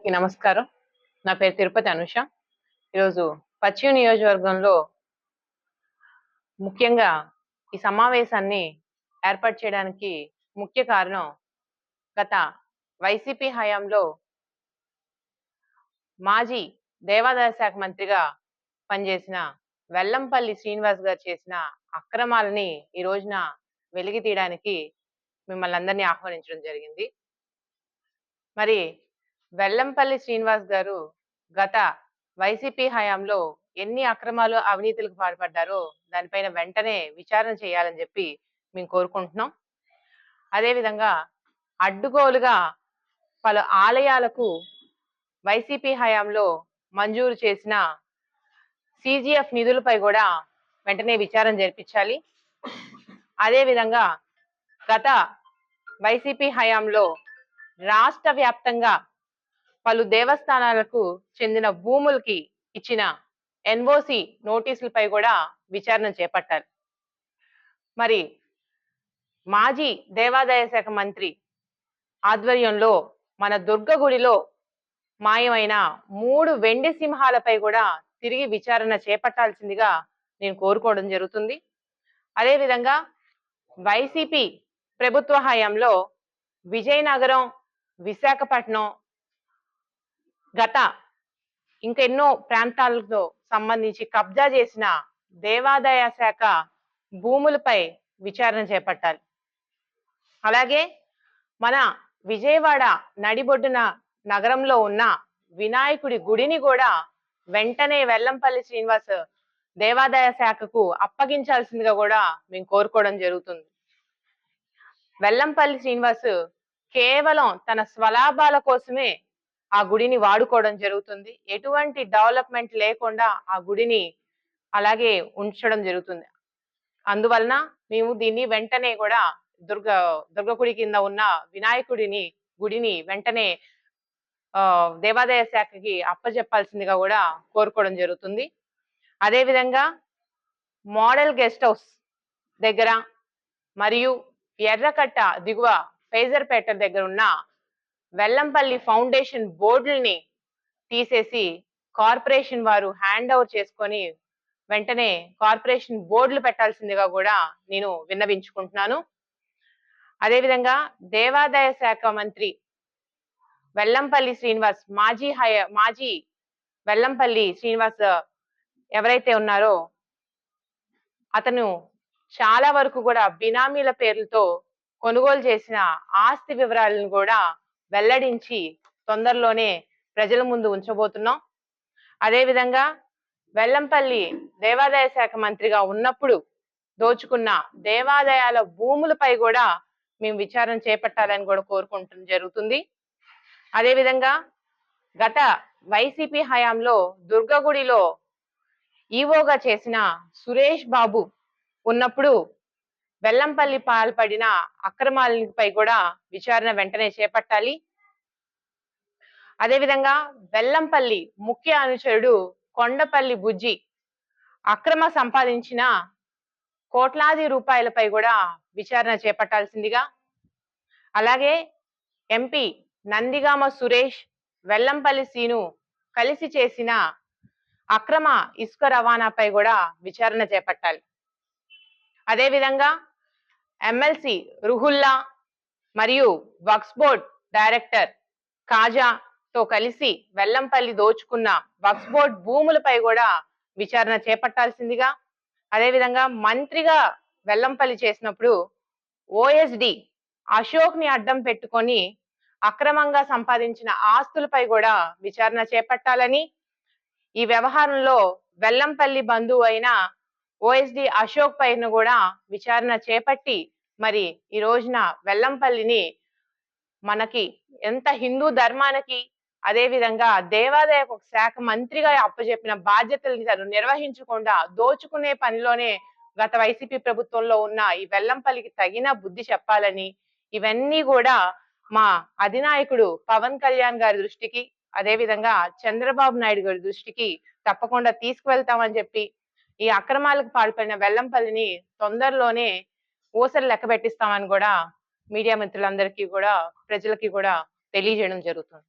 అందరికీ నమస్కారం. నా పేరు తిరుపతి అనుష. ఈరోజు పశ్చిమ నియోజకవర్గంలో ముఖ్యంగా ఈ సమావేశాన్ని ఏర్పాటు చేయడానికి ముఖ్య కారణం గత వైసీపీ హయాంలో మాజీ దేవాదాయ శాఖ మంత్రిగా పనిచేసిన వెల్లంపల్లి శ్రీనివాస్ గారు చేసిన అక్రమాలని ఈ రోజున వెలిగి తీయడానికి మిమ్మల్ని అందరినీ ఆహ్వానించడం జరిగింది. మరి వెల్లంపల్లి శ్రీనివాస్ గారు గత వైసీపీ హయాంలో ఎన్ని అక్రమాలు అవినీతులకు పాల్పడ్డారో దానిపైన వెంటనే విచారణ చేయాలని చెప్పి మేము కోరుకుంటున్నాం. అదేవిధంగా అడ్డుగోలుగా పలు ఆలయాలకు వైసీపీ హయాంలో మంజూరు చేసిన సిజిఎఫ్ నిధులపై కూడా వెంటనే విచారణ జరిపించాలి. అదేవిధంగా గత వైసీపీ హయాంలో రాష్ట్ర వ్యాప్తంగా పలు దేవస్థానాలకు చెందిన భూములకి ఇచ్చిన ఎన్ఓసి నోటీసులపై కూడా విచారణ చేపట్టాలి మరి మాజీ దేవాదాయ శాఖ మంత్రి ఆధ్వర్యంలో మన దుర్గ గుడిలో మాయమైన మూడు వెండి సింహాలపై కూడా తిరిగి విచారణ చేపట్టాల్సిందిగా నేను కోరుకోవడం జరుగుతుంది. అదేవిధంగా వైసీపీ ప్రభుత్వ హయాంలో విజయనగరం విశాఖపట్నం గత ఇంకెన్నో ప్రాంతాలతో సంబంధించి కబ్జా చేసిన దేవాదాయ శాఖ భూములపై విచారణ చేపట్టాలి. అలాగే మన విజయవాడ నడిబొడ్డున నగరంలో ఉన్న వినాయకుడి గుడిని కూడా వెంటనే వెల్లంపల్లి శ్రీనివాస్ దేవాదాయ శాఖకు అప్పగించాల్సిందిగా కూడా మేము కోరుకోవడం జరుగుతుంది. వెల్లంపల్లి శ్రీనివాస్ కేవలం తన స్వలాభాల కోసమే ఆ గుడిని వాడుకోవడం జరుగుతుంది. ఎటువంటి డెవలప్మెంట్ లేకుండా ఆ గుడిని అలాగే ఉంచడం జరుగుతుంది. అందువలన మేము దీన్ని వెంటనే కూడా దుర్గ దుర్గగుడి కింద ఉన్న వినాయకుడిని గుడిని వెంటనే దేవాదాయ శాఖకి అప్పచెప్పాల్సిందిగా కూడా కోరుకోవడం జరుగుతుంది. అదేవిధంగా మోడల్ గెస్ట్ హౌస్ దగ్గర మరియు ఎర్రకట్ట దిగువ ఫేజర్పేట దగ్గర ఉన్న వెల్లంపల్లి ఫౌండేషన్ బోర్డుల్ని తీసేసి కార్పొరేషన్ వారు హ్యాండ్ ఓవర్ చేసుకొని వెంటనే కార్పొరేషన్ బోర్డులు పెట్టాల్సిందిగా కూడా నేను విన్నవించుకుంటున్నాను. అదేవిధంగా దేవాదాయ శాఖ మంత్రి వెల్లంపల్లి శ్రీనివాస్ మాజీ హయ మాజీ వెల్లంపల్లి శ్రీనివాస్ ఎవరైతే ఉన్నారో అతను చాలా వరకు కూడా బినామీల పేర్లతో కొనుగోలు చేసిన ఆస్తి వివరాలను కూడా వెల్లడించి తొందరలోనే ప్రజల ముందు ఉంచబోతున్నాం. అదేవిధంగా వెల్లంపల్లి దేవాదాయ శాఖ మంత్రిగా ఉన్నప్పుడు దోచుకున్న దేవాదాయాల భూములపై కూడా మేము విచారణ చేపట్టాలని కూడా కోరుకుంటం జరుగుతుంది. అదేవిధంగా గత వైసీపీ హయాంలో దుర్గగుడిలో ఈవోగా చేసిన సురేష్ బాబు ఉన్నప్పుడు వెల్లంపల్లి పాల్పడిన అక్రమాలపై కూడా విచారణ వెంటనే చేపట్టాలి. అదేవిధంగా వెల్లంపల్లి ముఖ్య అనుచరుడు కొండపల్లి బుజ్జి అక్రమ సంపాదించిన కోట్లాది రూపాయలపై కూడా విచారణ చేపట్టాల్సిందిగా. అలాగే ఎంపీ నందిగామ సురేష్ వెల్లంపల్లి సీను కలిసి చేసిన అక్రమ ఇసుక రవాణాపై కూడా విచారణ చేపట్టాలి. అదేవిధంగా ఎమ్మెల్సీ రుహుల్లా మరియు వక్స్ బోర్డ్ డైరెక్టర్ కాజాతో కలిసి వెల్లంపల్లి దోచుకున్న వక్స్ బోర్డ్ భూములపై కూడా విచారణ చేపట్టాల్సిందిగా అదేవిధంగా మంత్రిగా వెల్లంపల్లి చేసినప్పుడు ఓఎస్డి అశోక్ని అడ్డం పెట్టుకొని అక్రమంగా సంపాదించిన ఆస్తులపై కూడా విచారణ చేపట్టాలని ఈ వ్యవహారంలో వెల్లంపల్లి బంధువు అయిన ఓఎస్డి అశోక్ పైన కూడా విచారణ చేపట్టి మరి ఈ రోజున వెల్లంపల్లిని మనకి ఎంత హిందూ ధర్మానికి అదే విధంగా దేవాదాయ శాఖ మంత్రిగా అప్పచెప్పిన బాధ్యతల్ని తను నిర్వహించకుండా దోచుకునే పనిలోనే గత వైసీపీ ప్రభుత్వంలో ఉన్న ఈ వెల్లంపల్లికి తగిన బుద్ధి చెప్పాలని ఇవన్నీ కూడా మా అధినాయకుడు పవన్ కళ్యాణ్ గారి దృష్టికి అదే విధంగా చంద్రబాబు నాయుడు గారి దృష్టికి తప్పకుండా తీసుకువెళ్తామని చెప్పి ఈ అక్రమాలకు పాల్పడిన వెల్లంపల్లిని తొందరలోనే ఊసలు లెక్క పెట్టిస్తామని కూడా మీడియా మిత్రులందరికీ కూడా ప్రజలకి కూడా తెలియజేయడం జరుగుతుంది.